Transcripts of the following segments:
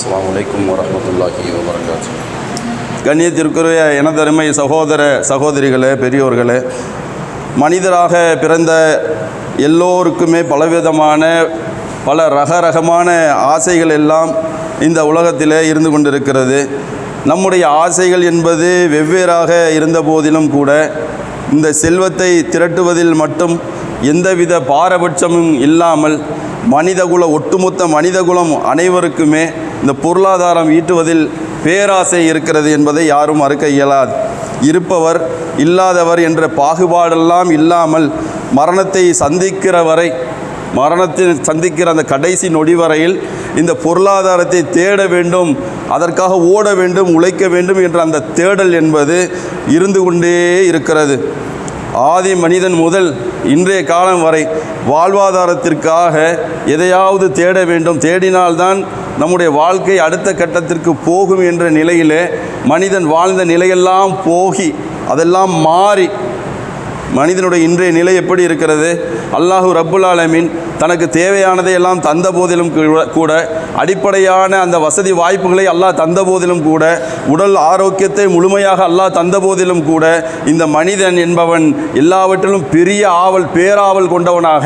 அஸ்ஸலாமு அலைக்கும் வரஹ்மத்துல்லாஹி கண்ணியத்திற்குரிய எனதருமை சகோதர சகோதரிகளே பெரியோர்களே மனிதராக பிறந்த எல்லோருக்குமே பலவிதமான பல ரக ரகமான ஆசைகள் எல்லாம் இந்த உலகத்திலே இருந்து கொண்டிருக்கிறது. நம்முடைய ஆசைகள் என்பது வெவ்வேறாக இருந்த போதிலும் கூட இந்த செல்வத்தை திரட்டுவதில் மட்டும் எந்தவித பாரபட்சமும் இல்லாமல் மனிதகுல ஒட்டுமொத்த மனிதகுலம் அனைவருக்குமே இந்த பொருளாதாரம் ஈட்டுவதில் பேராசை இருக்கிறது என்பதை யாரும் மறுக்க இயலாது. இருப்பவர் இல்லாதவர் என்ற பாகுபாடெல்லாம் இல்லாமல் மரணத்தை சந்திக்கிற வரை மரணத்தை சந்திக்கிற அந்த கடைசி நொடி வரையில் இந்த பொருளாதாரத்தை தேட வேண்டும் அதற்காக ஓட வேண்டும் உழைக்க வேண்டும் என்ற அந்த தேடல் என்பது இருந்து கொண்டே இருக்கிறது. ஆதி மனிதன் முதல் இன்றைய காலம் வரை வாழ்வாதாரத்திற்காக எதையாவது தேட வேண்டும் தேடினால்தான் நம்முடைய வாழ்க்கை அடுத்த கட்டத்திற்கு போகும் என்ற நிலையிலே மனிதன் வாழ்ந்த நிலையெல்லாம் போகி அதெல்லாம் மாறி மனிதனுடைய இன்றைய நிலை எப்படி இருக்கிறது? அல்லாஹு ரப்புல் ஆலமீன் தனக்கு தேவையானதை எல்லாம் தந்த போதிலும் கூட- கூட அடிப்படையான அந்த வசதி வாய்ப்புகளை அல்லாஹ் தந்த போதிலும் கூட உடல் ஆரோக்கியத்தை முழுமையாக அல்லாஹ் தந்த போதிலும் கூட இந்த மனிதன் என்பவன் எல்லாவற்றிலும் பெரிய ஆவல் பேராவல் கொண்டவனாக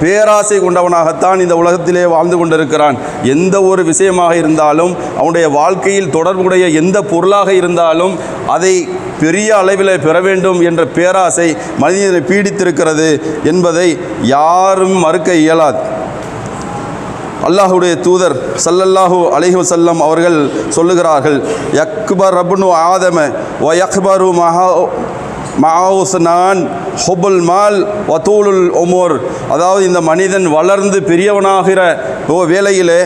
பேராசை கொண்டவனாகத்தான் இந்த உலகத்திலே வாழ்ந்து கொண்டிருக்கிறான். எந்த ஒரு விஷயமாக இருந்தாலும் அவனுடைய வாழ்க்கையில் தொடர்புடைய எந்த பொருளாக இருந்தாலும் அதை பெரிய அளவில் பெற வேண்டும் என்ற பேராசை மனிதனை பீடித்திருக்கிறது என்பதை யாரும் மறுக்க இயலாது. அல்லாஹுடைய தூதர் சல்லல்லாஹு அலைஹு செல்லம் அவர்கள் சொல்லுகிறார்கள் யக்பர் ரபுனு ஆதம ஒ யக்பரு மஹா மஹாவுஸ்னான் ஹுபுல் மால் வத்தூலுல் ஒமோர் அதாவது இந்த மனிதன் வளர்ந்து பெரியவனாகிற ஓ வேளையிலே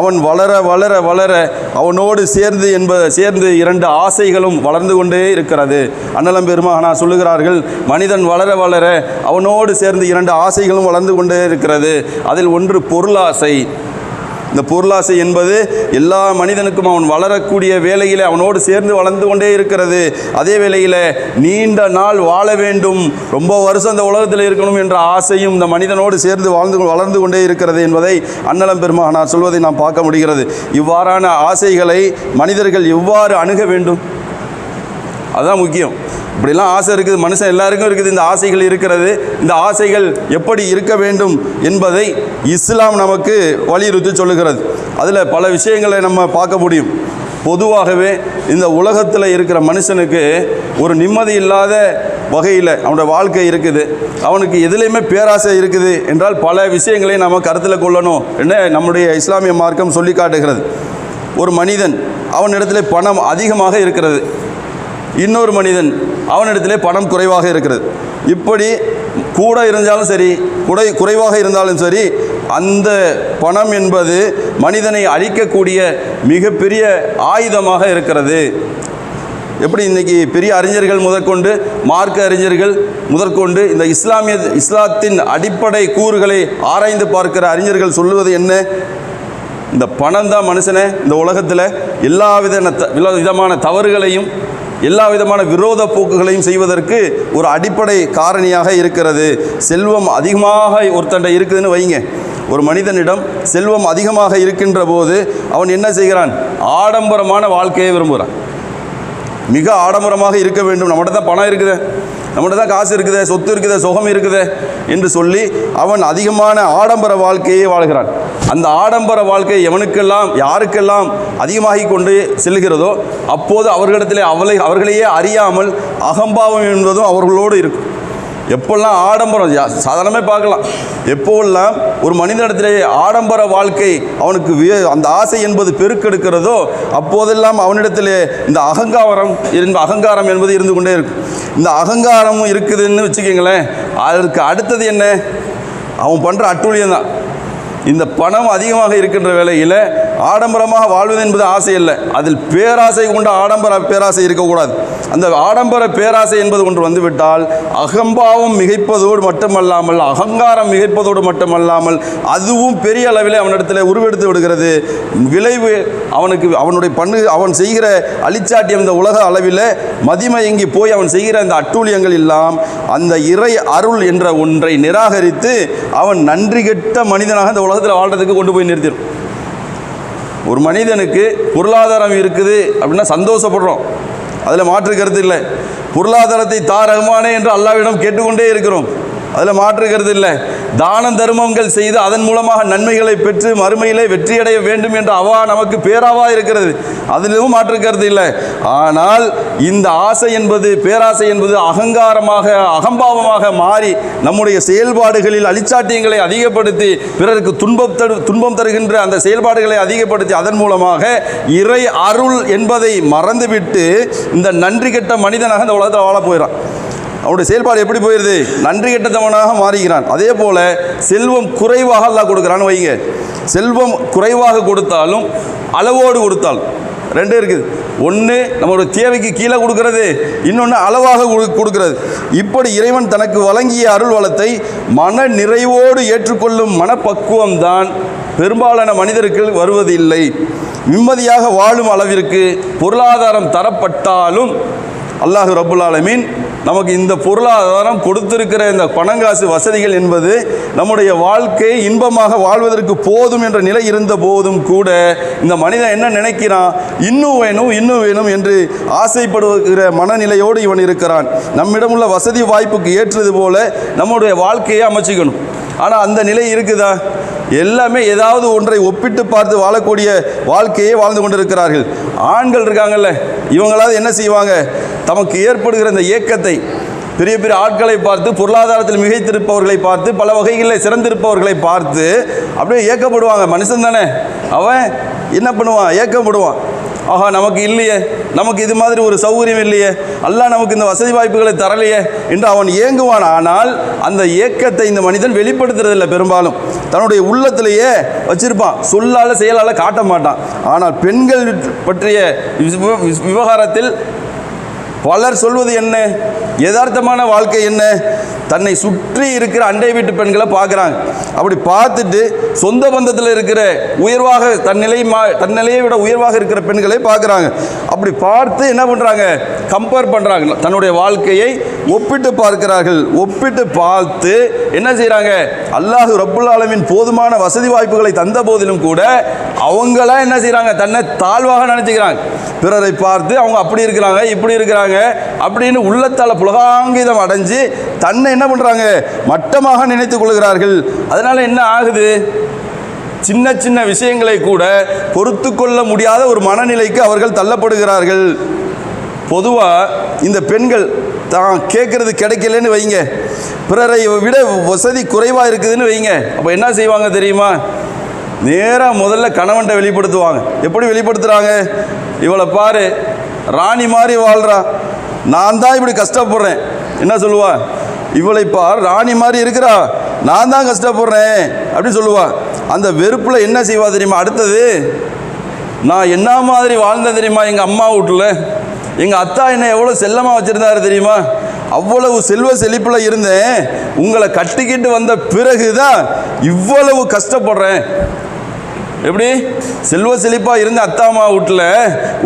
அவன் வளர வளர வளர அவனோடு சேர்ந்து என்ப சேர்ந்து இரண்டு ஆசைகளும் வளர்ந்து கொண்டே இருக்கிறது. அன்னலம் பெருமானா சொல்லுகிறார்கள் மனிதன் வளர வளர அவனோடு சேர்ந்து இரண்டு ஆசைகளும் வளர்ந்து கொண்டே இருக்கிறது. அதில் ஒன்று பொருளாசை. இந்த பொருளாசை என்பது எல்லா மனிதனுக்கும் அவன் வளரக்கூடிய வேலையில் அவனோடு சேர்ந்து வளர்ந்து கொண்டே இருக்கிறது. அதே வேளையில் நீண்ட நாள் வாழ வேண்டும். ரொம்ப வருஷம் இந்த உலகத்தில் இருக்கணும் என்ற ஆசையும் இந்த மனிதனோடு சேர்ந்து வாழ்ந்து வளர்ந்து கொண்டே இருக்கிறது என்பதை அன்னலம் பெருமானார் சொல்வதை நாம் பார்க்க முடிகிறது. இவ்வாறான ஆசைகளை மனிதர்கள் எவ்வாறு அணுக வேண்டும்? அதுதான் முக்கியம். இப்படிலாம் ஆசை இருக்குது மனுஷன் எல்லாருக்கும் இருக்குது இந்த ஆசைகள் இருக்கிறது. இந்த ஆசைகள் எப்படி இருக்க வேண்டும் என்பதை இஸ்லாம் நமக்கு வலியுறுத்தி சொல்லுகிறது. அதில் பல விஷயங்களை நம்ம பார்க்க முடியும். பொதுவாகவே இந்த உலகத்தில் இருக்கிற மனுஷனுக்கு ஒரு நிம்மதி இல்லாத வகையில் அவனோட வாழ்க்கை இருக்குது. அவனுக்கு எதுலேயுமே பேராசை இருக்குது என்றால் பல விஷயங்களை நம்ம கருத்தில் கொள்ளணும் என்ன நம்முடைய இஸ்லாமிய மார்க்கம் சொல்லி காட்டுகிறது. ஒரு மனிதன் அவனிடத்தில் பணம் அதிகமாக இருக்கிறது. இன்னொரு மனிதன் அவனிடத்திலே பணம் குறைவாக இருக்கிறது. இப்படி கூட இருந்தாலும் சரி குறை குறைவாக இருந்தாலும் சரி அந்த பணம் என்பது மனிதனை அழிக்கக்கூடிய மிகப்பெரிய ஆயுதமாக இருக்கிறது. எப்படி இன்றைக்கி பெரிய அறிஞர்கள் முதற்கொண்டு மார்க்க அறிஞர்கள் முதற்கொண்டு இந்த இஸ்லாமிய இஸ்லாத்தின் அடிப்படை கூறுகளை ஆராய்ந்து பார்க்கிற அறிஞர்கள் சொல்லுவது என்ன? இந்த பணம் தான் மனுஷனை இந்த உலகத்தில் எல்லா வித விதமான தவறுகளையும் எல்லா விதமான விரோத போக்குகளையும் செய்வதற்கு ஒரு அடிப்படை காரணியாக இருக்கிறது. செல்வம் அதிகமாக ஒருத்தண்ட இருக்குதுன்னு வைங்க. ஒரு மனிதனிடம் செல்வம் அதிகமாக இருக்கின்ற போது அவன் என்ன செய்கிறான்? ஆடம்பரமான வாழ்க்கையை விரும்புகிறான். மிக ஆடம்பரமாக இருக்க வேண்டும். நம்மகிட்ட தான் பணம் இருக்குது. நம்மகிட்ட தான் காசு இருக்குது. சொத்து இருக்குது. சுகம் இருக்குது என்று சொல்லி அவன் அதிகமான ஆடம்பர வாழ்க்கையை வாழ்கிறான். அந்த ஆடம்பர வாழ்க்கை எவனுக்கெல்லாம் யாருக்கெல்லாம் அதிகமாகி கொண்டு செல்கிறதோ அப்போது அவர்களிடத்திலே அவளை அவர்களையே அறியாமல் அகம்பாவம் என்பதும் அவர்களோடு இருக்கும். எப்பெல்லாம் ஆடம்பரம் சாதாரணமே பார்க்கலாம். எப்போல்லாம் ஒரு மனிதனிடத்திலே ஆடம்பர வாழ்க்கை அவனுக்கு வே- அந்த ஆசை என்பது பெருக்கெடுக்கிறதோ அப்போதெல்லாம் அவனிடத்திலே இந்த அகங்காரம் அகங்காரம் என்பது இருந்து கொண்டே இருக்கும். இந்த அகங்காரமும் இருக்குதுன்னு வச்சுக்கோங்களேன் அதற்கு அடுத்தது என்ன? அவன் பண்ணுற அட்டூழியம் தான் இந்த பணம் அதிகமாக இருக்கின்ற வேளையில் ஆடம்பரமாக வாழ்வது என்பது ஆசை இல்லை அதில் பேராசை கொண்ட ஆடம்பர பேராசை இருக்கக்கூடாது. அந்த ஆடம்பர பேராசை என்பது ஒன்று வந்துவிட்டால் அகம்பாவம் மிகைப்பதோடு மட்டுமல்லாமல் அகங்காரம் மிகைப்பதோடு மட்டுமல்லாமல் அதுவும் பெரிய அளவில் அவனிடத்தில் உருவெடுத்து விடுகிறது. விளைவு அவனுக்கு அவனுடைய பண்ணு அவன் செய்கிற அழிச்சாட்டியம் இந்த உலக அளவில் மதிமயங்கி போய் அவன் செய்கிற அந்த அட்டூழியங்கள் எல்லாம் அந்த இறை அருள் என்ற ஒன்றை நிராகரித்து அவன் நன்றி கெட்ட மனிதனாக இந்த உலகத்தில் வாழ்கிறதுக்கு கொண்டு போய் நிறுத்திடும் ஒரு மனிதனுக்கு பொருளாதாரம் இருக்குது அப்படின்னா சந்தோஷப்படுறோம். அதில் மாற்று கருத்து இல்லை. பொருளாதாரத்தை தா ரஹ்மானே என்று அல்லாவிடம் கேட்டுக்கொண்டே இருக்கிறோம். அதில் மாற்றுகிறது இல்லை. தானம் தர்மங்கள் செய்து அதன் மூலமாக நன்மைகளை பெற்று மறுமையிலே வெற்றியடைய வேண்டும் என்ற அவா நமக்கு பேராவா இருக்கிறது. அதிலும் மாற்றுக்கிறது இல்லை. ஆனால் இந்த ஆசை என்பது பேராசை என்பது அகங்காரமாக அகம்பாவமாக மாறி நம்முடைய செயல்பாடுகளில் அழிச்சாட்டியங்களை அதிகப்படுத்தி பிறருக்கு துன்பம் தரு துன்பம் தருகின்ற அந்த செயல்பாடுகளை அதிகப்படுத்தி அதன் மூலமாக இறை அருள் என்பதை மறந்துவிட்டு இந்த நன்றி கெட்ட மனிதனாக இந்த உலகத்தில் வாழ போயிடான் அவனுடைய செயல்பாடு எப்படி போயிடுது நன்றி கெட்டத்தவனாக மாறுகிறான். அதே போல செல்வம் குறைவாக அல்லா கொடுக்குறான்னு வைங்க. செல்வம் குறைவாக கொடுத்தாலும் அளவோடு கொடுத்தால். ரெண்டு இருக்குது. ஒன்று நம்மளோட தேவைக்கு கீழே கொடுக்கறது. இன்னொன்று அளவாக கொடு- கொடுக்கிறது. இப்படி இறைவன் தனக்கு வழங்கிய அருள் வளத்தை மன நிறைவோடு ஏற்றுக்கொள்ளும் மனப்பக்குவம் தான். பெரும்பாலான மனிதருக்கு வருவதில்லை. நிம்மதியாக வாழும் அளவிற்கு பொருளாதாரம் தரப்பட்டாலும் அல்லாஹு ரபுல் ஆலமீன் நமக்கு இந்த பொருளாதாரம் கொடுத்திருக்கிற இந்த பணங்காசு வசதிகள் என்பது நம்முடைய வாழ்க்கை இன்பமாக வாழ்வதற்கு போதும் என்ற நிலை இருந்த போதும் கூட இந்த மனிதன் என்ன நினைக்கிறான்? இன்னும் வேணும் இன்னும் வேணும் என்று ஆசைப்படுகிற மனநிலையோடு இவன் இருக்கிறான். நம்மிடம் உள்ள வசதி வாய்ப்புக்கு ஏற்றது போல நம்முடைய வாழ்க்கையை அமைச்சிக்கணும். ஆனால் அந்த நிலை இருக்குதா? எல்லாமே ஏதாவது ஒன்றை ஒப்பிட்டு பார்த்து வாழக்கூடிய வாழ்க்கையே வாழ்ந்து கொண்டிருக்கிறார்கள். ஆண்கள் இருக்காங்கல்ல இவங்களாவது என்ன செய்வாங்க? தமக்கு ஏற்படுகிற இந்த ஏக்கத்தை பெரிய பெரிய ஆட்களை பார்த்து பொருளாதாரத்தில் மிகைத்திருப்பவர்களை பார்த்து பல வகைகளில் சிறந்திருப்பவர்களை பார்த்து அப்படியே ஏக்கப்படுவாங்க. மனுஷன் தானே. அவன் என்ன பண்ணுவான்? ஏக்கப்படுவான். ஆஹா நமக்கு இல்லையே. நமக்கு இது மாதிரி ஒரு சௌகரியம் இல்லையே. அல்லாஹ் நமக்கு இந்த வசதி வாய்ப்புகளை தரலையே என்று அவன் ஏங்குவான். ஆனால் அந்த ஏக்கத்தை இந்த மனிதன் வெளிப்படுத்துறதில்லை பெரும்பாலும். தன்னுடைய உள்ளத்திலேயே வச்சிருப்பான். சொல்லால் செயலால் காட்ட மாட்டான். ஆனால் பெண்கள் பற்றிய விவகாரத்தில் பலர் சொல்வது என்ன? யதார்த்தமான வாழ்க்கை என்ன? தன்னை சுற்றி இருக்கிற அண்டை வீட்டு பெண்களை பார்க்குறாங்க. அப்படி பார்த்துட்டு சொந்த பந்தத்தில் இருக்கிற உயர்வாக தன்னிலை மா தன்னிலையை விட உயர்வாக இருக்கிற பெண்களை பார்க்குறாங்க. அப்படி பார்த்து என்ன பண்ணுறாங்க கம்பேர் பண்ணுறாங்க தன்னுடைய வாழ்க்கையை ஒப்பிட்டு பார்க்கிறார்கள். ஒப்பிட்டு பார்த்து என்ன செய்கிறாங்க அல்லாஹ் ரப்புல் ஆலமின் போதுமான வசதி வாய்ப்புகளை தந்த போதிலும் கூட அவங்களாம் என்ன செய்கிறாங்க தன்னை தாழ்வாக நினச்சிக்கிறாங்க. பிறரை பார்த்து அவங்க அப்படி இருக்கிறாங்க இப்படி இருக்கிறாங்க அப்படின்னு உள்ளத்தால் புலகாங்கிதம் அடைஞ்சு தன்னை என்ன பண்ணுறாங்க மட்டமாக நினைத்துக் கொள்கிறார்கள். அதனால அதனால் என்ன ஆகுது? சின்ன சின்ன விஷயங்களை கூட பொறுத்து கொள்ள முடியாத ஒரு மனநிலைக்கு அவர்கள் தள்ளப்படுகிறார்கள். பொதுவாக இந்த பெண்கள் தான் கேட்குறது கிடைக்கலன்னு வைங்க. பிறரை விட வசதி குறைவாக இருக்குதுன்னு வைங்க. அப்போ என்ன செய்வாங்க தெரியுமா? நேராக முதல்ல கணவன்கிட்ட வெளிப்படுத்துவாங்க. எப்படி வெளிப்படுத்துகிறாங்க இவளை பாரு ராணி மாதிரி வாழ்கிறா நான் தான் இப்படி கஷ்டப்படுறேன். என்ன சொல்லுவா? இவளை பார் ராணி மாதிரி இருக்கிறா. நான் தான் கஷ்டப்படுறேன் அப்படின்னு சொல்லுவா. அந்த வெறுப்பில் என்ன செய்வா தெரியுமா? அடுத்தது நான் என்ன மாதிரி வாழ்ந்தேன் தெரியுமா? எங்கள் அம்மா வீட்டில் எங்கள் அத்தா என்னை எவ்வளோ செல்லமாக வச்சுருந்தாரு தெரியுமா? அவ்வளவு செல்வ செழிப்பில் இருந்தேன். உங்களை கட்டிக்கிட்டு வந்த பிறகு தான் இவ்வளவு கஷ்டப்படுறேன். எப்படி? செல்வ செழிப்பாக இருந்த அத்தா வீட்டில்.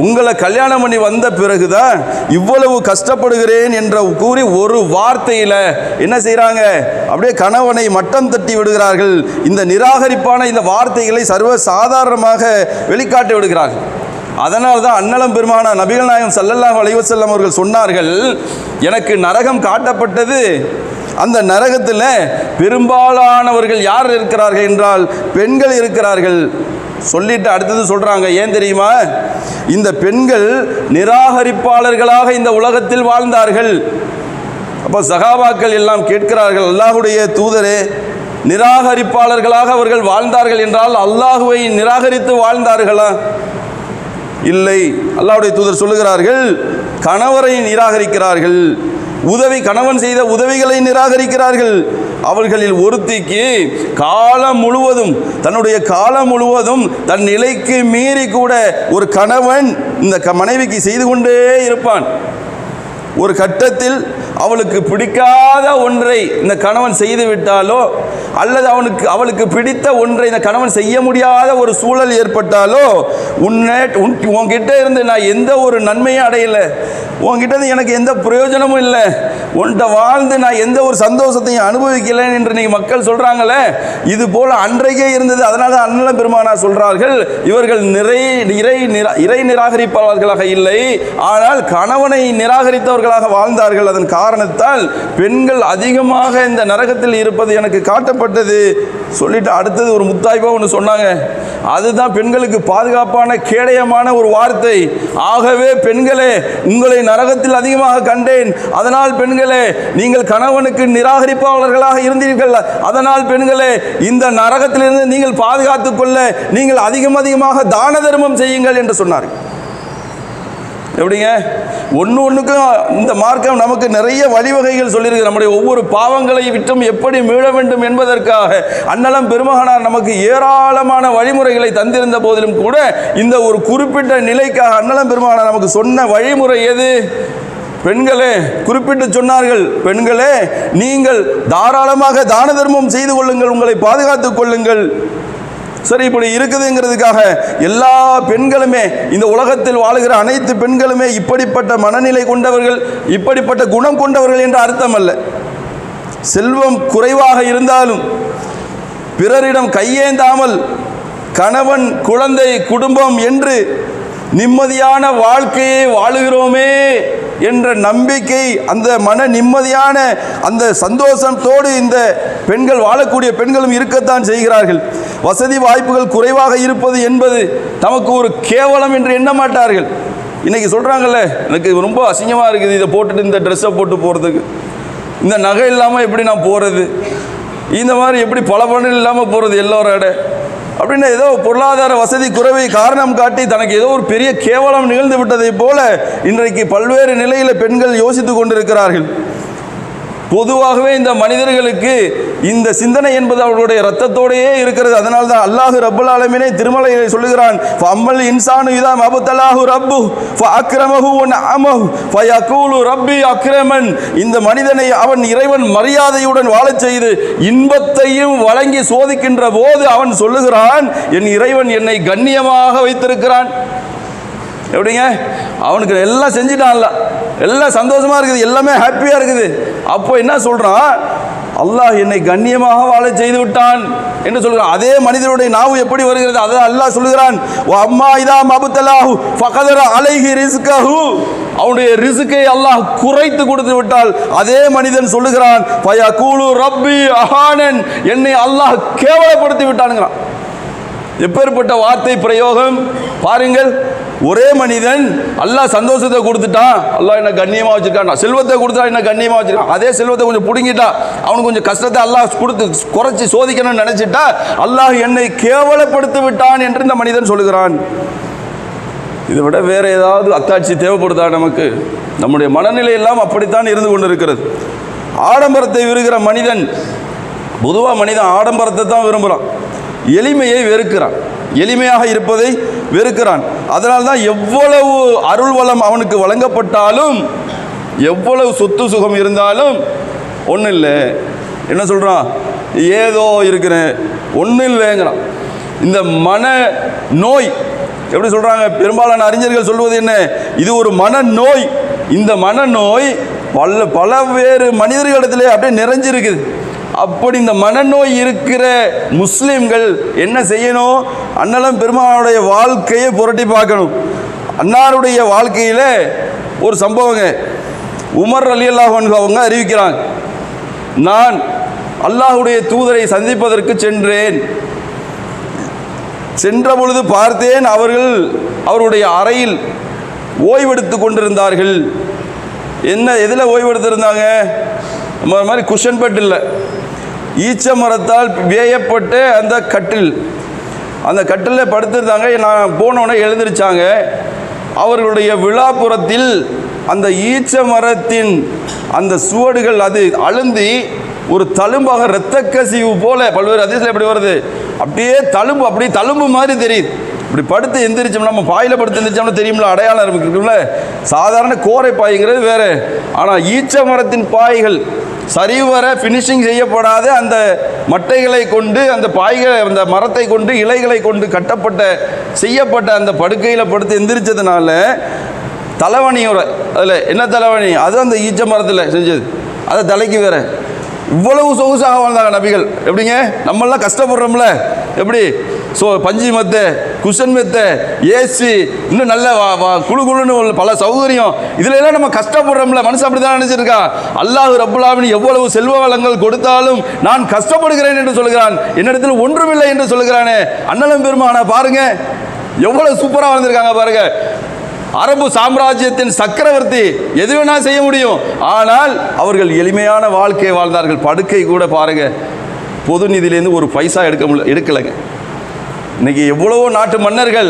உங்களை கல்யாணம் பண்ணி வந்த பிறகு தான் இவ்வளவு கஷ்டப்படுகிறேன் என்ற கூறி ஒரு வார்த்தையில் என்ன செய்கிறாங்க அப்படியே கணவனை மட்டம் தட்டி விடுகிறார்கள். இந்த நிராகரிப்பான இந்த வார்த்தைகளை சர்வ சாதாரணமாக வெளிக்காட்டி விடுகிறார்கள். அதனால் தான் அன்னலம் பெருமான நபிகள் நாயகம் சல்லல்லாஹ் அலைவசல்லம் அவர்கள் சொன்னார்கள் எனக்கு நரகம் காட்டப்பட்டது. அந்த நரகத்தில் பெரும்பாலானவர்கள் யார் இருக்கிறார்கள் என்றால் பெண்கள் இருக்கிறார்கள். சொல்லிட்டு அடுத்தது சொல்கிறாங்க ஏன் தெரியுமா? இந்த பெண்கள் நிராகரிப்பாளர்களாக இந்த உலகத்தில் வாழ்ந்தார்கள். அப்போ சகாபாக்கள் எல்லாம் கேட்கிறார்கள் அல்லாஹுடைய தூதரே நிராகரிப்பாளர்களாக அவர்கள் வாழ்ந்தார்கள் என்றால் அல்லாஹுவை நிராகரித்து வாழ்ந்தார்களா? இல்லை அல்லாஹுடைய தூதர் சொல்லுகிறார்கள் கணவரை நிராகரிக்கிறார்கள். உதவி கணவன் செய்த உதவிகளை நிராகரிக்கிறார்கள். அவர்களில் ஒருத்திக்கு காலம் முழுவதும் தன்னுடைய காலம் முழுவதும் தன் நிலைக்கு மீறி கூட ஒரு கணவன் இந்த க- மனைவிக்கு செய்து கொண்டே இருப்பான். ஒரு கட்டத்தில் அவளுக்கு பிடிக்காத ஒன்றை இந்த கணவன் செய்து விட்டாலோ அல்லது அவனுக்கு அவளுக்கு பிடித்த ஒன்றை இந்த கணவன் செய்ய முடியாத ஒரு சூழல் ஏற்பட்டாலோ உன்னை உன் உன்கிட்ட இருந்து நான் எந்த ஒரு நன்மையும் அடையலை. உன்கிட்ட இருந்து எனக்கு எந்த பிரயோஜனமும் இல்லை. உன்கிட்ட வாழ்ந்து நான் எந்த ஒரு சந்தோஷத்தையும் அனுபவிக்கலை என்று நீங்கள் மக்கள் சொல்கிறாங்களே இது போல் அன்றைக்கே இருந்தது. அதனால தான் அண்ணலம் பெருமானா சொல்கிறார்கள் இவர்கள் நிறை இறை நிரா இறை நிராகரிப்பாளர்களாக இல்லை. ஆனால் கணவனை நல்லவர்களாக வாழ்ந்தார்கள். அதன் காரணத்தால் பெண்கள் அதிகமாக இந்த நரகத்தில் இருப்பது எனக்கு காட்டப்பட்டது. சொல்லிட்டு அடுத்தது ஒரு முத்தாய்ப்பாக ஒன்று சொன்னாங்க. அதுதான் பெண்களுக்கு பாதுகாப்பான கேடயமான ஒரு வார்த்தை. ஆகவே பெண்களே உங்களை நரகத்தில் அதிகமாக கண்டேன். அதனால் பெண்களே நீங்கள் கணவனுக்கு நிராகரிப்பாளர்களாக இருந்தீர்கள். அதனால் பெண்களே இந்த நரகத்திலிருந்து நீங்கள் பாதுகாத்துக் கொள்ள நீங்கள் அதிகம் அதிகமாக தான தர்மம் செய்யுங்கள் என்று சொன்னார்கள். எப்படிங்க? ஒன்று ஒன்றுக்கும் இந்த மார்க்கம் நமக்கு நிறைய வழிவகைகள் சொல்லியிருக்கு. நம்முடைய ஒவ்வொரு பாவங்களை விட்டும் எப்படி மீள வேண்டும் என்பதற்காக அன்னலம் பெருமகனார் நமக்கு ஏராளமான வழிமுறைகளை தந்திருந்த போதிலும் கூட இந்த ஒரு குறிப்பிட்ட நிலைக்காக அன்னலம் பெருமகனார் நமக்கு சொன்ன வழிமுறை எது? பெண்களே குறிப்பிட்டு சொன்னார்கள். பெண்களே நீங்கள் தாராளமாக தான தர்மம் செய்து கொள்ளுங்கள். உங்களை பாதுகாத்துக் கொள்ளுங்கள். சரி இப்படி இருக்குதுங்கிறதுக்காக எல்லா பெண்களுமே இந்த உலகத்தில் வாழுகிற அனைத்து பெண்களுமே இப்படிப்பட்ட மனநிலை கொண்டவர்கள் இப்படிப்பட்ட குணம் கொண்டவர்கள் என்ற அர்த்தம் அல்ல. செல்வம் குறைவாக இருந்தாலும் பிறரிடம் கையேந்தாமல் கணவன் குழந்தை குடும்பம் என்று நிம்மதியான வாழ்க்கையை வாழுகிறோமே என்ற நம்பிக்கை அந்த மன நிம்மதியான அந்த சந்தோஷத்தோடு இந்த பெண்கள் வாழக்கூடிய பெண்களும் இருக்கத்தான் செய்கிறார்கள். வசதி வாய்ப்புகள் குறைவாக இருப்பது என்பது தமக்கு ஒரு கேவலம் என்று எண்ண மாட்டார்கள். இன்னைக்கு சொல்கிறாங்கல்ல எனக்கு ரொம்ப அசிங்கமாக இருக்குது இதை போட்டுட்டு இந்த ட்ரெஸ்ஸை போட்டு போகிறதுக்கு இந்த நகை இல்லாமல் எப்படி நான் போகிறது இந்த மாதிரி எப்படி பல பணம் இல்லாமல் போகிறது எல்லோரோட? அப்படின்னு ஏதோ பொருளாதார வசதி குறைவை காரணம் காட்டி தனக்கு ஏதோ ஒரு பெரிய கேவலம் நிகழ்ந்து விட்டதை போல இன்றைக்கு பல்வேறு நிலையில் பெண்கள் யோசித்து கொண்டிருக்கிறார்கள். பொதுவாகவே இந்த மனிதர்களுக்கு இந்த சிந்தனை என்பது அவர்களுடைய ரத்தத்தோடையே இருக்கிறது. அதனால தான் அல்லாஹு ரப்புல் ஆலமினே திருமலையை சொல்லுகிறான் அம்மல் இன்சானு இதா மபத்தல்லாஹு ரப்பு அக்ரமஹு அமஹு ஃபயகூலு ரப்பி அக்ரமன். இந்த மனிதனை அவன் இறைவன் மரியாதையுடன் வாழச் செய்து இன்பத்தையும் வழங்கி சோதிக்கின்ற போது அவன் சொல்லுகிறான் என் இறைவன் என்னை கண்ணியமாக வைத்திருக்கிறான். எப்படிங்க? அவனுக்கு எல்லாம் செஞ்சிட்டான்ல. எல்லாம் சந்தோஷமா இருக்குது. எல்லாமே ஹாப்பியாக இருக்குது. அப்போ என்ன சொல்கிறான் அல்லாஹ் என்னை கண்ணியமாக வாழ செய்து விட்டான் என்று சொல்கிறான் அதே மனிதனுடைய நாவு எப்படி வருகிறது? அதை அல்லாஹ் சொல்லுகிறான். அம்மா இதா மபுத்தலாஹு ஃபகதர அலைஹி ரிஸ்கஹு. அவனுடைய ரிசுக்கை அல்லாஹ் குறைத்து கொடுத்து விட்டால் அதே மனிதன் சொல்லுகிறான். ஃபயகூலு ரப்பி அஹானன். என்னை அல்லாஹ் கேவலப்படுத்தி விட்டானுங்கிறான். எப்பேற்பட்ட வார்த்தை பிரயோகம்? பாருங்கள். ஒரே மனிதன் அல்லாஹ் சந்தோஷத்தை கொடுத்துட்டான் அல்லாஹ் என்ன கண்ணியமாக வச்சிருக்கான். செல்வத்தை கொடுத்தா என்ன கண்ணியமாக வச்சிருக்கான். அதே செல்வத்தை கொஞ்சம் பிடுங்கிட்டா அவனுக்கு கொஞ்சம் கஷ்டத்தை அல்லாஹ் கொடுத்து குறைச்சி சோதிக்கணும்னு நினைச்சிட்டா அல்லாஹ் என்னை கேவலப்படுத்தி விட்டான் என்று இந்த மனிதன் சொல்லுகிறான். இதை விட வேற ஏதாவது அத்தாட்சி தேவைப்படுதா நமக்கு? நம்முடைய மனநிலை எல்லாம் அப்படித்தான் இருந்து கொண்டிருக்கிறது. ஆடம்பரத்தை விருகிற மனிதன் பொதுவாக மனிதன் ஆடம்பரத்தை தான் விரும்புகிறான் எளிமையை வெறுக்கிறான். எளிமையாக இருப்பதை வெறுக்கிறான். அதனால் தான் எவ்வளவு அருள் வளம் அவனுக்கு வழங்கப்பட்டாலும் எவ்வளவு சொத்து சுகம் இருந்தாலும் ஒன்றும் இல்லை. என்ன சொல்கிறான் ஏதோ இருக்கிறேன் ஒன்றும் இல்லைங்கிறான். இந்த மன நோய் எப்படி சொல்கிறாங்க பெரும்பாலான அறிஞர்கள் சொல்வது என்ன? இது ஒரு மனநோய் இந்த மனநோய் பல பல வேறு மனிதர்களிடத்திலே அப்படியே நிறைஞ்சிருக்குது. அப்படி இந்த மனநோய் இருக்கிற முஸ்லீம்கள் என்ன செய்யணும்? அண்ணலம் பெருமானுடைய வாழ்க்கையை புரட்டி பார்க்கணும். அன்னாருடைய வாழ்க்கையில் ஒரு சம்பவங்க. உமர் அலி அல்லாஹன் அவங்க அறிவிக்கிறாங்க. நான் அல்லாஹுடைய தூதரை சந்திப்பதற்கு சென்றேன். சென்ற பொழுது பார்த்தேன் அவர்கள் அவருடைய அறையில் ஓய்வெடுத்து கொண்டிருந்தார்கள். என்ன எதில் ஓய்வெடுத்திருந்தாங்க? நம்ம மாதிரி குஷன் பெட் இல்லை. ஈச்ச மரத்தால் வேயப்பட்டு அந்த கட்டில். அந்த கட்டிலில் படுத்திருந்தாங்க. நான் போனோடனே எழுந்திருச்சாங்க. அவர்களுடைய விழாப்புறத்தில் அந்த ஈச்ச மரத்தின் அந்த சுவடுகள் அது அழுந்தி ஒரு தழும்பாக இரத்த கசிவு போல பல்வேறு அதிசயம் எப்படி வருது. அப்படியே தழும்பு அப்படியே தழும்பு மாதிரி தெரியுது. இப்படி படுத்து எந்திரிச்சோம்னா நம்ம பாயில் படுத்து எந்திரிச்சோம்னா தெரியும்ல அடையாளம் இருக்குல்ல சாதாரண கோரை பாய்ங்கிறது வேறு. ஆனால் ஈச்ச மரத்தின் பாய்கள் சரிவர ஃபினிஷிங் செய்யப்படாத அந்த மட்டைகளை கொண்டு அந்த பாய்களை அந்த மரத்தை கொண்டு இலைகளை கொண்டு கட்டப்பட்ட செய்யப்பட்ட அந்த படுக்கையில் படுத்து எந்திரிச்சதுனால தலைவணியோட அதில் என்ன தலைவணி? அது அந்த ஈச்ச மரத்தில் செஞ்சது. அதை தலைக்கு வேற. இவ்வளவு சொகுசாக வாழ்ந்தாங்க நபிகள். எப்படிங்க? நம்மளாம் கஷ்டப்படுறோம்ல. எப்படி? ஸோ பஞ்சு மெத்தை குஷன் மெத்தை ஏசி இன்னும் நல்ல குழு குழுன்னு உள்ள பல சௌகரியம். இதுல எல்லாம் நம்ம கஷ்டப்படுறோம்ல. மனுஷன் அப்படி தான் நினைச்சிருக்கான் அல்லாஹ் ரப்புல்லாவின் எவ்வளவு செல்வ வளங்கள் கொடுத்தாலும் நான் கஷ்டப்படுகிறேன் என்று சொல்கிறான். என்னிடத்தில் ஒன்றுமில்லை என்று சொல்கிறானே. அண்ணலம் பெருமானா பாருங்க. எவ்வளவு சூப்பராக வந்திருக்காங்க பாருங்க. அரபு சாம்ராஜ்யத்தின் சக்கரவர்த்தி எது வேணா செய்ய முடியும். ஆனால் அவர்கள் எளிமையான வாழ்க்கையை வாழ்ந்தார்கள். படுக்கை கூட பாருங்க. பொது நிதியிலேருந்து ஒரு பைசா எடுக்க முடியல எடுக்கலைங்க. இன்னைக்கு எவ்வளவோ நாட்டு மன்னர்கள்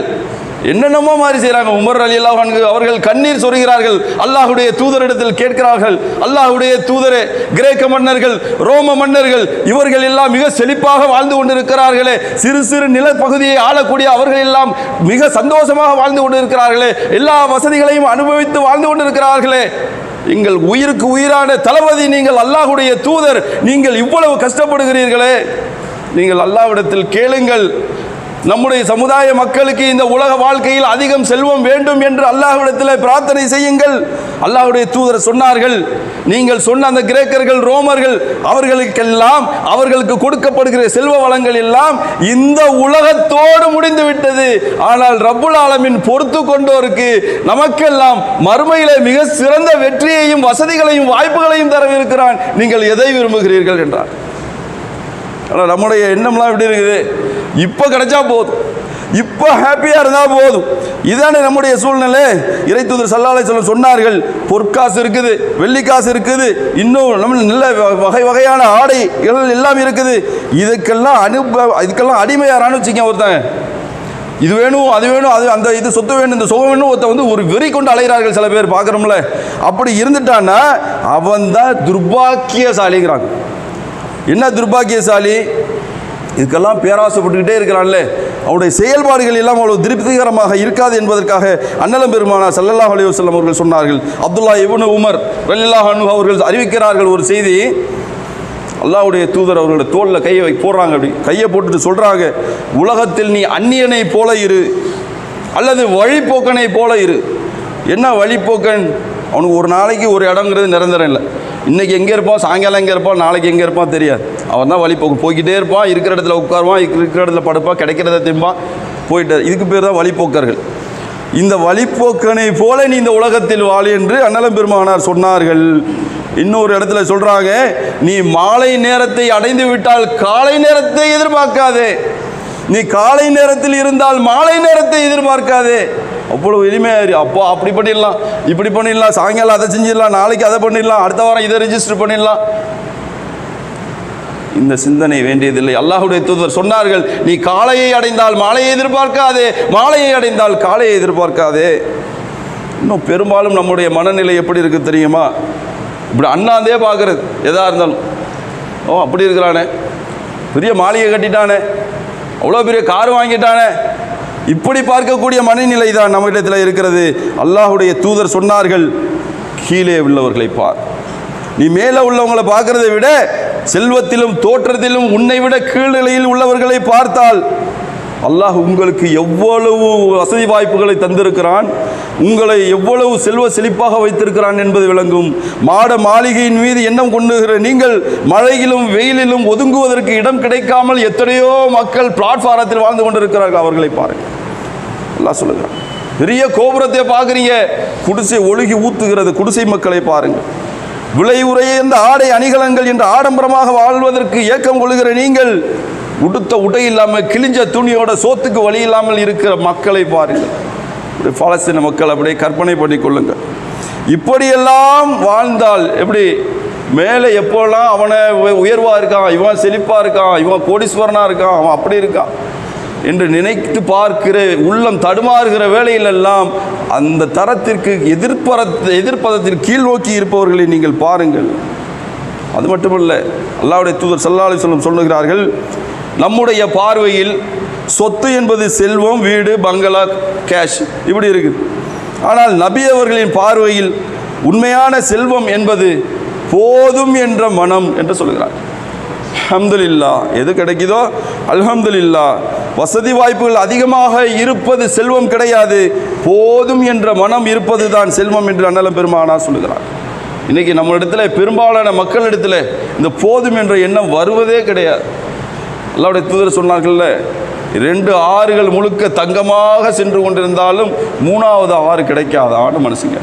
என்னென்னமோ மாதிரி செய்கிறாங்க உமர் அலி அல்லாஹ் அவர்கள் கண்ணீர் சொருகிறார்கள். அல்லாஹுடைய தூதரிடத்தில் கேட்கிறார்கள். அல்லாஹுடைய தூதரே கிரேக்க மன்னர்கள் ரோம மன்னர்கள் இவர்கள் எல்லாம் மிக செழிப்பாக வாழ்ந்து கொண்டிருக்கிறார்களே. சிறு சிறு நிலப்பகுதியை ஆளக்கூடிய அவர்கள் எல்லாம் மிக சந்தோஷமாக வாழ்ந்து கொண்டிருக்கிறார்களே. எல்லா வசதிகளையும் அனுபவித்து வாழ்ந்து கொண்டிருக்கிறார்களே. எங்கள் உயிருக்கு உயிரான தளபதி நீங்கள் அல்லாஹுடைய தூதர். நீங்கள் இவ்வளவு கஷ்டப்படுகிறீர்களே. நீங்கள் அல்லாவிடத்தில் கேளுங்கள். நம்முடைய சமுதாய மக்களுக்கு இந்த உலக வாழ்க்கையில் அதிகம் செல்வம் வேண்டும் என்று அல்லாஹ்விடத்தில் பிரார்த்தனை செய்யுங்கள். அல்லாஹுடைய தூதர் சொன்னார்கள் நீங்கள் சொன்ன அந்த கிரேக்கர்கள் ரோமர்கள் அவர்களுக்கெல்லாம் அவர்களுக்கு கொடுக்கப்படுகிற செல்வ வளங்கள் எல்லாம் இந்த உலகத்தோடு முடிந்து விட்டது. ஆனால் ரப்புல் ஆலமின் பொறுத்து கொண்டோருக்கு நமக்கெல்லாம் மறுமையிலே மிக சிறந்த வெற்றியையும் வசதிகளையும் வாய்ப்புகளையும் தரவிருக்கிறான். நீங்கள் எதை விரும்புகிறீர்கள் என்றார். ஆனால் நம்முடைய எண்ணம்லாம் எப்படி இருக்குது? இப்போ கிடைச்சா போதும். இப்போ ஹாப்பியாக இருந்தால் போதும். இதானே நம்முடைய சூழ்நிலை? இறை தூதர் சல்லாலை சொல்ல சொன்னார்கள் பொற்காசு இருக்குது வெள்ளிக்காசு இருக்குது இன்னும் நம்ம நல்ல வகை வகையான ஆடைகள் எல்லாம் இருக்குது. இதுக்கெல்லாம் அனுப இதுக்கெல்லாம் அடிமையாரான்னு வச்சுக்க ஒருத்தன். இது வேணும் அது வேணும் அது அந்த இது சொத்து வேணும் இந்த சுகம் வேணும் ஒருத்தன் வந்து ஒரு வெறி கொண்டு அலைகிறார்கள் சில பேர் பார்க்குறோம்ல. அப்படி இருந்துட்டான்னா அவன் தான் துர்பாக்கியசாலிங்கிறாங்க என்ன துர்பாக்கியசாலி? இதுக்கெல்லாம் பேராசைப்பட்டுக்கிட்டே இருக்கிறான்ல. அவனுடைய செயல்பாடுகள் எல்லாம் அவ்வளவு திருப்திகரமாக இருக்காது என்பதற்காக அன்னலம் பெருமானா சல்லல்லாஹ் அலைஹி வஸல்லம் அவர்கள் சொன்னார்கள். அப்துல்லா இப்னு உமர் ரலில்லா அனு அவர்கள் அறிவிக்கிறார்கள் ஒரு செய்தி. அல்லாவுடைய தூதர் அவர்களுடைய தோளில் கையை வை போடுறாங்க அப்படி. கையை போட்டுட்டு சொல்கிறாங்க உலகத்தில் நீ அந்நியனை போல இரு. அல்லது வழிப்போக்கனை போல இரு. என்ன வழிப்போக்கன்? அவனுக்கு ஒரு நாளைக்கு ஒரு இடங்கிறது நிரந்தரம் இல்லை. இன்றைக்கி எங்கே இருப்பான்? சாயங்காலம் எங்கே இருப்பான்? நாளைக்கு எங்கே இருப்பான்? தெரியாது. அவன் தான் வழிப்போக்கு போய்கிட்டே இருப்பான் இருக்கிற இடத்துல உட்காருவான் இருக்கிற இடத்துல படுப்பான் கிடைக்கிறத திம்பான் போயிட்டு இதுக்கு பேர் தான் வழிப்போக்கர்கள். இந்த வழிப்போக்கனை போல நீ இந்த உலகத்தில் வாழு என்று அண்ணலம் பெருமானார் சொன்னார்கள். இன்னொரு இடத்துல சொல்கிறாங்க நீ மாலை நேரத்தை அடைந்து விட்டால் காலை நேரத்தை எதிர்பார்க்காதே. நீ காலை நேரத்தில் இருந்தால் மாலை நேரத்தை எதிர்பார்க்காதே. அவ்வளவு எளிமையாக அப்போ அப்படி பண்ணிடலாம் இப்படி பண்ணிடலாம் சாயங்காலம் அதை செஞ்சிடலாம் நாளைக்கு அதை பண்ணிடலாம் அடுத்த வாரம் இதை ரெஜிஸ்டர் பண்ணிடலாம். இந்த சிந்தனை வேண்டியதில்லை. அல்லாஹுடைய தூதர் சொன்னார்கள் நீ காலையை அடைந்தால் மாலையை எதிர்பார்க்காதே மாலையை அடைந்தால் காலையை எதிர்பார்க்காதே. இன்னும் பெரும்பாலும் நம்முடைய மனநிலை எப்படி இருக்குது தெரியுமா? இப்படி அண்ணாந்தே பார்க்குறது எதாக இருந்தாலும். ஓ அப்படி இருக்கிறானே. பெரிய மாளிகை கட்டிட்டானே. அவ்வளோ பெரிய கார் வாங்கிட்டானே. இப்படி பார்க்கக்கூடிய மனநிலை தான் நம்ம இருக்கிறது. அல்லாஹுடைய தூதர் சொன்னார்கள் கீழே உள்ளவர்களை பார். நீ மேலே உள்ளவங்களை பார்க்குறத விட செல்வத்திலும் தோற்றத்திலும் உன்னை விட கீழ்நிலையில் உள்ளவர்களை பார்த்தால் அல்லாஹ் உங்களுக்கு எவ்வளவு வசதி வாய்ப்புகளை தந்திருக்கிறான் உங்களை எவ்வளவு செல்வ செழிப்பாக வைத்திருக்கிறான் என்பது விளங்கும். மாட மாளிகையின் மீது எண்ணம் கொண்டுகிற நீங்கள் மழையிலும் வெயிலிலும் ஒதுங்குவதற்கு இடம் கிடைக்காமல் எத்தனையோ மக்கள் பிளாட்ஃபாரத்தில் வாழ்ந்து கொண்டிருக்கிறார்கள். அவர்களை பாருங்கள். அல்லாஹ் சொல்லுகிறான். பெரிய கோபுரத்தை பார்க்குறீங்க. குடிசை ஒழுகி ஊத்துகிறது. குடிசை மக்களை பாருங்கள். விலை உரையந்த ஆடை அணிகலங்கள் என்று ஆடம்பரமாக வாழ்வதற்கு ஏக்கம் கொள்கிற நீங்கள் உடுத்த உடை இல்லாமல் கிழிஞ்ச துணியோட சோத்துக்கு வழி இல்லாமல் இருக்கிற மக்களை பாருங்கள். இப்படி பாலஸ்தீன மக்கள் அப்படியே கற்பனை பண்ணி கொள்ளுங்கள். இப்படியெல்லாம் வாழ்ந்தால் எப்படி? மேலே எப்போல்லாம் அவனை உயர்வாக இருக்கான் இவன் செழிப்பாக இருக்கான் இவன் கோடீஸ்வரனாக இருக்கான் அவன் அப்படி இருக்கான் என்று நினைத்து பார்க்கிற உள்ளம் தடுமாறுகிற வேலையிலெல்லாம் அந்த தரத்திற்கு எதிர்ப்பற எதிர்ப்பதத்திற்கு கீழ் நோக்கி இருப்பவர்களை நீங்கள் பாருங்கள். அது மட்டுமல்ல அல்லாவுடைய தூதர் ஸல்லல்லாஹு அலைஹி சொல்லுகிறார்கள் நம்முடைய பார்வையில் சொத்து என்பது செல்வம் வீடு பங்களா கேஷ். இப்படி இருக்குது. ஆனால் நபி அவர்களின் பார்வையில் உண்மையான செல்வம் என்பது போதும் என்ற மனம் என்று சொல்கிறார். அல்ஹம்துலில்லா. எது கிடைக்குதோ? அல்ஹம்துலில்லா. வசதி வாய்ப்புகள் அதிகமாக இருப்பது செல்வம் கிடையாது. போதும் என்ற மனம் இருப்பது தான் செல்வம் என்று அண்ணலம் பெருமானா சொல்லுகிறார். இன்றைக்கி நம்மளிடத்துல பெரும்பாலான மக்களிடத்தில் இந்த போதும் என்ற எண்ணம் வருவதே கிடையாது. எல்லாருடைய தூதர் சொன்னார்கள்ல ரெண்டு ஆறுகள் முழுக்க தங்கமாக சென்று கொண்டிருந்தாலும் மூணாவது ஆறு கிடைக்காதான்னு மனசுங்க.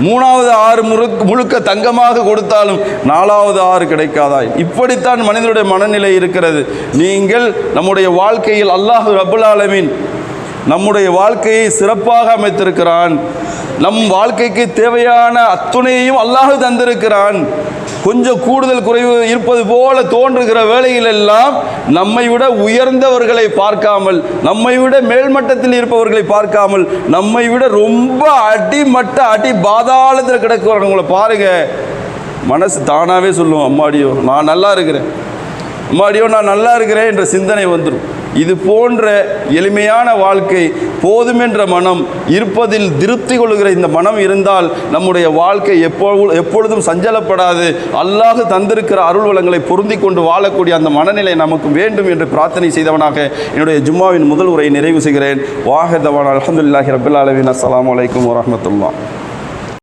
மூணாவது ஆறு முழுக்க முழுக்க தங்கமாக கொடுத்தாலும் நாலாவது ஆறு கிடைக்காதா? இப்படித்தான் மனிதனுடைய மனநிலை இருக்கிறது. நீங்கள் நம்முடைய வாழ்க்கையில் அல்லாஹ் ரபுல் ஆலமின் நம்முடைய வாழ்க்கையை சிறப்பாக அமைத்திருக்கிறான். நம் வாழ்க்கைக்கு தேவையான அத்துணையையும் அல்லாஹ் தந்திருக்கிறான். கொஞ்சம் கூடுதல் குறைவு இருப்பது போல தோன்றுகிற வேளையிலெல்லாம் நம்மை விட உயர்ந்தவர்களை பார்க்காமல் நம்மை விட மேல்மட்டத்தில் இருப்பவர்களை பார்க்காமல் நம்மை விட ரொம்ப அடிமட்ட அடி பாதாளத்தில் கிடக்கிறவங்களை பாருங்க. மனசு தானாகவே சொல்லுவோம் அம்மாடியோ நான் நல்லா இருக்கிறேன். அம்மாடியோ நான் நல்லா இருக்கிறேன் என்ற சிந்தனை வந்துடும் இது போன்ற எளிமையான வாழ்க்கை போதுமென்ற மனம் இருப்பதில் திருப்தி கொள்கிற இந்த மனம் இருந்தால் நம்முடைய வாழ்க்கை எப்போ எப்பொழுதும் சஞ்சலப்படாது. அல்லாஹ் தந்திருக்கிற அருள் வளங்களை பொருந்தி கொண்டு வாழக்கூடிய அந்த மனநிலை நமக்கு வேண்டும் என்று பிரார்த்தனை செய்தவனாக என்னுடைய ஜும்மாவின் முதல் உரையை நிறைவு செய்கிறேன். வாஹதவான். அலமதுல்லாஹி ரபுல் அலவின் அஸ்ஸலாமு அலைக்கும்